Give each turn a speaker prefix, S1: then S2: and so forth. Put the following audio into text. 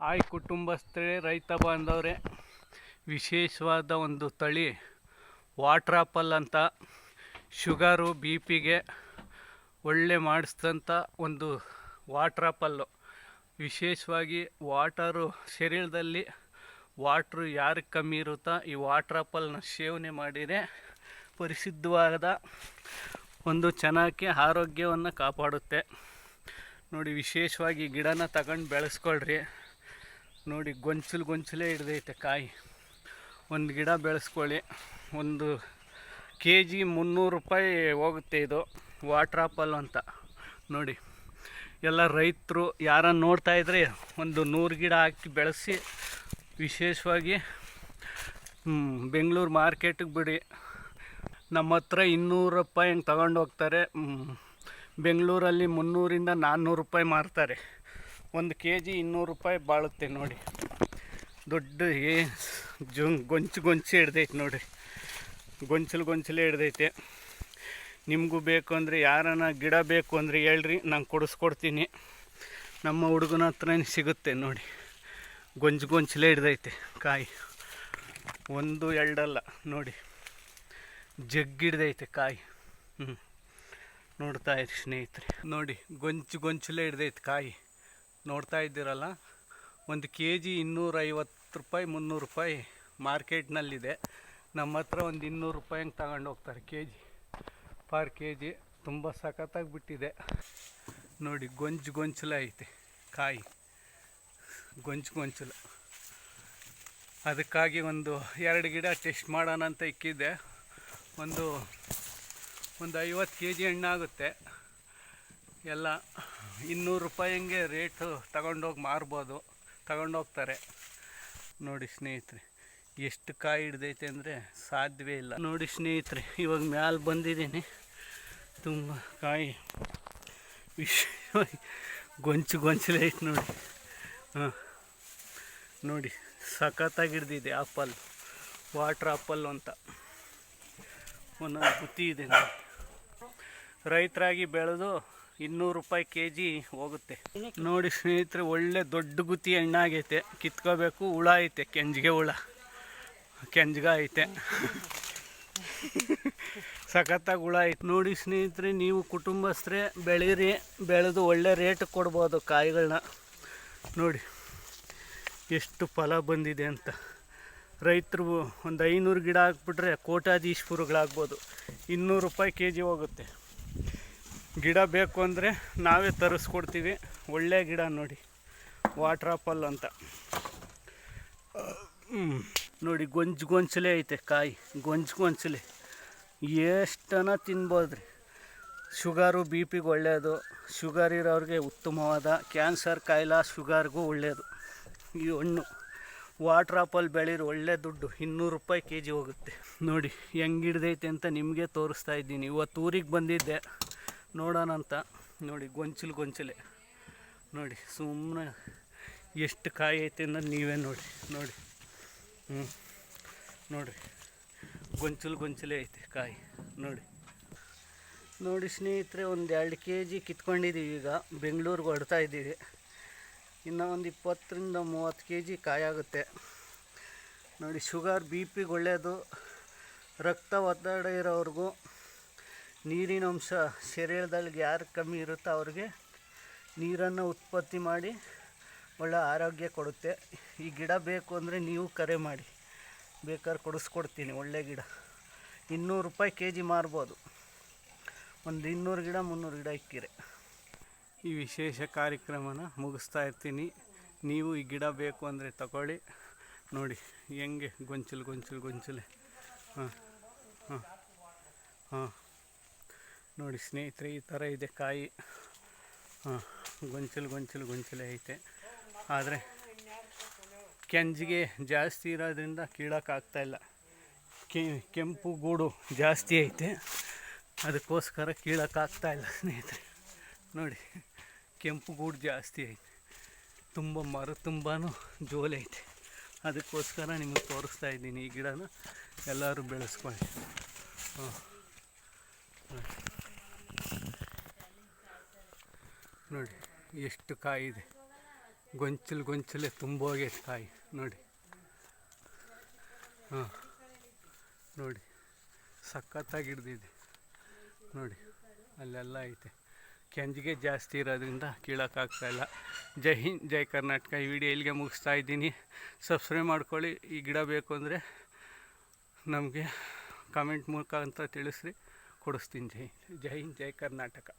S1: Hi ಕುಟುಂಬಸ್ಥರೇ, ರೈತ ಬಾಂಧವರೇ, ವಿಶೇಷವಾದ ಒಂದು ತಳಿ ವಾಟ್ರ್ ಆಪಲ್ ಅಂತ. ಶುಗರು ಬಿ ಪಿಗೆ ಒಳ್ಳೆ ಮಾಡಿಸಿದಂಥ ಒಂದು ವಾಟ್ರ್ ಆಪಲ್ಲು ವಿಶೇಷವಾಗಿ ವಾಟರು ಶರೀರದಲ್ಲಿ ವಾಟ್ರು ಯಾರಿಗೆ ಕಮ್ಮಿ ಇರುತ್ತಾ ಈ ವಾಟ್ರ್ ಆಪಲ್ನ ಸೇವನೆ ಮಾಡಿದರೆ ಪರಿಶುದ್ಧವಾದ ಒಂದು ಚೆನ್ನಾಗಿ ಆರೋಗ್ಯವನ್ನು ಕಾಪಾಡುತ್ತೆ. ನೋಡಿ ವಿಶೇಷವಾಗಿ ಗಿಡನ ತಗೊಂಡು ಬೆಳೆಸ್ಕೊಳ್ರಿ. ನೋಡಿ ಗೊಂಚಲು ಗೊಂಚಲೇ ಹಿಡ್ದೈತೆ ಕಾಯಿ. ಒಂದು ಗಿಡ ಬೆಳೆಸ್ಕೊಳ್ಳಿ. ಒಂದು ಕೆ ಜಿ ಮುನ್ನೂರು ರೂಪಾಯಿ ಹೋಗುತ್ತೆ ಇದು. ವಾಟ್ರ್ ಆಪಲ್ ಅಂತ. ನೋಡಿ. ಎಲ್ಲ ರೈತರು ಯಾರನ್ನು ನೋಡ್ತಾ ಇದ್ರೆ ಒಂದು ನೂರು ಗಿಡ ಹಾಕಿ ಬೆಳೆಸಿ ವಿಶೇಷವಾಗಿ ಬೆಂಗಳೂರು ಮಾರ್ಕೆಟಿಗೆ ಬಿಡಿ. ನಮ್ಮ ಹತ್ರ ಇನ್ನೂರು ರೂಪಾಯಿ ಹಂಗೆ ತಗೊಂಡು ಹೋಗ್ತಾರೆ. ಬೆಂಗಳೂರಲ್ಲಿ ಮುನ್ನೂರಿಂದ ನಾನ್ನೂರು ರೂಪಾಯಿ ಮಾರ್ತಾರೆ. ಒಂದು ಕೆ ಜಿ ಇನ್ನೂರು ರೂಪಾಯಿ ಬಾಳುತ್ತೆ ನೋಡಿ. ದೊಡ್ಡ ಏ ಜು ಗೊಂಚು ಗೊಂಚು ಹಿಡ್ದೈತೆ ನೋಡಿ. ಗೊಂಚಲು ಗೊಂಚಲೇ ಹಿಡ್ದೈತೆ. ನಿಮಗೂ ಬೇಕು ಅಂದರೆ ಯಾರನ್ನ ಗಿಡ ಬೇಕು ಅಂದರೆ ಹೇಳ್ರಿ, ನಾನು ಕೊಡಿಸ್ಕೊಡ್ತೀನಿ. ನಮ್ಮ ಹುಡುಗನ ಹತ್ರನೇ ಸಿಗುತ್ತೆ ನೋಡಿ. ಗೊಂಚು ಗೊಂಚಲೇ ಹಿಡ್ದೈತೆ ಕಾಯಿ. ಒಂದು ಎರಡಲ್ಲ ನೋಡಿ. ಜಗ್ಗಿಡ್ದೈತೆ ಕಾಯಿ. ಹ್ಞೂ ನೋಡ್ತಾ ಇರಿ ಸ್ನೇಹಿತರೆ. ನೋಡಿ, ಗೊಂಚು ಗೊಂಚಲೇ ಹಿಡ್ದೈತೆ ಕಾಯಿ. ನೋಡ್ತಾ ಇದ್ದೀರಲ್ಲ, ಒಂದು ಕೆ ಜಿ ಇನ್ನೂರೈವತ್ತು ರೂಪಾಯಿ, ಮುನ್ನೂರು ರೂಪಾಯಿ ಮಾರ್ಕೆಟ್ನಲ್ಲಿದೆ. ನಮ್ಮ ಹತ್ರ ಒಂದು ಇನ್ನೂರು ರೂಪಾಯಿ ಹಂಗೆ ತಗೊಂಡು ಹೋಗ್ತಾರೆ K G per K G ತುಂಬ ಸಖತ್ತಾಗಿ ಬಿಟ್ಟಿದೆ. ನೋಡಿ, ಗೊಂಜು ಗೊಂಚಲ ಐತೆ, ಕಾಯಿ. ಗೊಂಚು ಗೊಂಚಲ. ಅದಕ್ಕಾಗಿ ಒಂದು ಎರಡು ಗಿಡ ಟೆಸ್ಟ್ ಮಾಡೋಣ ಅಂತ ಇಕ್ಕಿದ್ದೆ. ಒಂದು ಒಂದು ಐವತ್ತು ಕೆ ಜಿ ಹಣ್ಣಾಗುತ್ತೆ. ಎಲ್ಲ ಇನ್ನೂರು ರೂಪಾಯಿ ಹಂಗೆ ರೇಟು ತಗೊಂಡೋಗಿ ಮಾರ್ಬೋದು, ತಗೊಂಡೋಗ್ತಾರೆ. ನೋಡಿ ಸ್ನೇಹಿತರೆ, ಎಷ್ಟು ಕಾಯಿ ಹಿಡ್ದೈತೆ ಅಂದರೆ ಸಾಧ್ಯವೇ ಇಲ್ಲ. ನೋಡಿ ಸ್ನೇಹಿತರೆ, ಇವಾಗ ಮ್ಯಾಲೆ ಬಂದಿದ್ದೀನಿ. ತುಂಬ ಕಾಯಿ ವಿಶೇಷವಾಗಿ ಗೊಂಚು ಗೊಂಚಲೇ ಐತೆ ನೋಡಿ. ಹಾಂ. ನೋಡಿ, ಸಖತ್ತಾಗಿ ಹಿಡ್ದಿದೆ ಆಪಲ್, ವಾಟ್ರ್ ಆಪಲ್ ಅಂತ. ಒಂದೊಂದು ಬುತ್ತಿ ಇದೆ ರೈತರಾಗಿ ಬೆಳೆದು ಇನ್ನೂರು ರೂಪಾಯಿ ಕೆ ಜಿ ಹೋಗುತ್ತೆ. ನೋಡಿ ಸ್ನೇಹಿತರೆ, ಒಳ್ಳೆ ದೊಡ್ಡ ಗುತ್ತಿ ಹಣ್ಣಾಗೈತೆ. ಕಿತ್ಕೋಬೇಕು, ಹುಳ ಐತೆ, ಕೆಂಜಿಗೆ ಹುಳ. ಕೆಂಜ್ಗ ಐತೆ. ಸಖತ್ತಾಗಿ ಹುಳ ಐತೆ. ನೋಡಿ ಸ್ನೇಹಿತರೆ, ನೀವು ಕುಟುಂಬಸ್ಥರೇ, ಬೆಳೀರಿ, ಬೆಳೆದು ಒಳ್ಳೆ ರೇಟ್ ಕೊಡ್ಬೋದು ಕಾಯಿಗಳನ್ನ. ನೋಡಿ, ಎಷ್ಟು ಫಲ ಬಂದಿದೆ ಅಂತ. ರೈತರು ಒಂದು ಐನೂರು ಗಿಡ ಹಾಕ್ಬಿಟ್ರೆ ಕೋಟ್ಯಾಧೀಶ್ವರುಗಳಾಗ್ಬೋದು. ಇನ್ನೂರು ರೂಪಾಯಿ ಕೆ ಜಿ ಹೋಗುತ್ತೆ. ಗಿಡ ಬೇಕು ಅಂದರೆ ನಾವೇ ತರಿಸ್ಕೊಡ್ತೀವಿ. ಒಳ್ಳೆ ಗಿಡ ನೋಡಿ. ವಾಟ್ರಾಪಲ್ ಅಂತ. ನೋಡಿ, ಗೊಂಜು ಗೊಂಚಲೇ ಐತೆ ಕಾಯಿ. ಗೊಂಜು ಗೊಂಚಲೆ. ಎಷ್ಟನ ತಿನ್ಬೋದ್ರಿ? ಶುಗರು ಬಿ ಪಿಗೆ ಒಳ್ಳೆಯದು ಶುಗರ್ ಇರೋರಿಗೆ ಉತ್ತಮವಾದ ಕ್ಯಾನ್ಸರ್ ಕಾಯಿಲೆ, ಶುಗರ್ಗೂ ಒಳ್ಳೆಯದು ಈ ಹಣ್ಣು. ವಾಟ್ರ್ ಆಪಲ್ ಬೆಳೀರಿ, ಒಳ್ಳೆ ದುಡ್ಡು. ಇನ್ನೂರು ರೂಪಾಯಿ ಕೆ ಜಿ ಹೋಗುತ್ತೆ. ನೋಡಿ, ಹೆಂಗೆ ಹಿಡ್ದೈತೆ ಅಂತ ನಿಮಗೆ ತೋರಿಸ್ತಾ ಇದ್ದೀನಿ. ಇವತ್ತು ಊರಿಗೆ ಬಂದಿದ್ದೆ. ನೋಡೋಣ ಅಂತ. ನೋಡಿ, ಗೊಂಚಲು ಗೊಂಚಲೆ. ನೋಡಿ ಸುಮ್ಮನೆ ಎಷ್ಟು ಕಾಯಿ ಐತೆ ಅನ್ನೋದು ನೀವೇ ನೋಡಿ. ನೋಡಿ. ಹ್ಞೂ ನೋಡಿರಿ ಗೊಂಚಲು ಗೊಂಚಲೆ ಐತೆ ಕಾಯಿ. ನೋಡಿ. ನೋಡಿ, ಸ್ನೇಹಿತರೆ, ಒಂದು ಎರಡು ಕೆ ಜಿ ಕಿತ್ಕೊಂಡಿದ್ದೀವಿ ಈಗ. ಬೆಂಗಳೂರಿಗೆ ಹೊಡ್ತಾ ಇದ್ದೀವಿ. ಇನ್ನು ಒಂದು ಇಪ್ಪತ್ತರಿಂದ ಮೂವತ್ತು ಕೆ ಜಿ ಕಾಯಾಗುತ್ತೆ ನೋಡಿ, ಶುಗರ್, ಬಿ ಪಿಗೆ ಒಳ್ಳೆಯದು ರಕ್ತ ಒತ್ತಡ ಇರೋವ್ರಿಗೂ ನೀರಿನ ಅಂಶ ಶರೀರದಲ್ಲಿ ಯಾರು ಕಮ್ಮಿ ಇರುತ್ತೋ ಅವ್ರಿಗೆ ನೀರನ್ನು ಉತ್ಪತ್ತಿ ಮಾಡಿ ಒಳ್ಳೆ ಆರೋಗ್ಯ ಕೊಡುತ್ತೆ. ಈ ಗಿಡ ಬೇಕು ಅಂದರೆ ನೀವು ಕರೆ ಮಾಡಿ. ಬೇಕಾದ್ರೆ ಕೊಡಿಸ್ಕೊಡ್ತೀನಿ, ಒಳ್ಳೆ ಗಿಡ. ಇನ್ನೂರು ರೂಪಾಯಿ ಕೆ ಜಿ ಮಾರ್ಬೋದು. ಒಂದು ಇನ್ನೂರು ಗಿಡ, ಮುನ್ನೂರು ಗಿಡ ಇಕ್ಕಿರೆ. ಈ ವಿಶೇಷ ಕಾರ್ಯಕ್ರಮನ ಮುಗಿಸ್ತಾ ಇರ್ತೀನಿ. ನೀವು ಈ ಗಿಡ ಬೇಕು ಅಂದರೆ ತಗೊಳ್ಳಿ. ನೋಡಿ, ಹೆಂಗೆ ಗೊಂಚಲು ಗೊಂಚಲು, ಗೊಂಚಲೆ. ಹಾಂ ಹಾಂ ಹಾಂ. ನೋಡಿ ಸ್ನೇಹಿತರೆ, ಈ ಥರ ಇದೆ ಕಾಯಿ. ಗೊಂಚಲು ಗೊಂಚಲು ಗೊಂಚಲೆ ಐತೆ. ಆದರೆ ಕೆಂಜಿಗೆ ಜಾಸ್ತಿ ಇರೋದ್ರಿಂದ ಕೀಳೋಕ್ಕಾಗ್ತಾಯಿಲ್ಲ ಕೆ, ಕೆಂಪು ಗೂಡು ಜಾಸ್ತಿ ಐತೆ. ಅದಕ್ಕೋಸ್ಕರ ಕೀಳೋಕ್ಕಾಗ್ತಾಯಿಲ್ಲ ಸ್ನೇಹಿತರೆ. ನೋಡಿ, ಕೆಂಪು ಗೂಡು ಜಾಸ್ತಿ ಐತೆ. ತುಂಬ ಮರ ತುಂಬಾ ಜೋಲೆ ಐತೆ. ಅದಕ್ಕೋಸ್ಕರ ನಿಮಗೆ ತೋರಿಸ್ತಾ ಇದ್ದೀನಿ ಈ ಗಿಡನ. ಎಲ್ಲರೂ ಬೆಳೆಸ್ಕೊಳ್ಳಿ. ಹಾಂ ನೋಡಿ, ಎಷ್ಟು ಕಾಯಿ ಇದೆ ಗೊಂಚಲು ಗೊಂಚಲೆ ತುಂಬೋಗೈತೆ ಕಾಯಿ. ನೋಡಿ. ಹಾಂ, ನೋಡಿ. ಸಖತ್ತಾಗಿ ಹಿಡ್ದಿದೆ. ನೋಡಿ, ಅಲ್ಲೆಲ್ಲ ಐತೆ. ಕೆಂಜಿಗೆ ಜಾಸ್ತಿ ಇರೋದ್ರಿಂದ ಕೀಳೋಕ್ಕಾಗ್ತಾಯಿಲ್ಲ ಜೈ ಹಿಂದ್, ಜೈ ಕರ್ನಾಟಕ. ಈ ವಿಡಿಯೋ ಇಲ್ಲಿಗೆ ಮುಗಿಸ್ತಾ ಇದ್ದೀನಿ. ಸಬ್ಸ್ಕ್ರೈಬ್ ಮಾಡ್ಕೊಳ್ಳಿ. ಈ ಗಿಡ ಬೇಕು ಅಂದರೆ ನಮಗೆ ಕಮೆಂಟ್ ಮೂಲಕ ಅಂತ ತಿಳಿಸ್ರಿ. ಕೊಡಿಸ್ತೀನಿ. ಜೈ ಜೈ ಹಿಂದ್, ಜೈ ಕರ್ನಾಟಕ.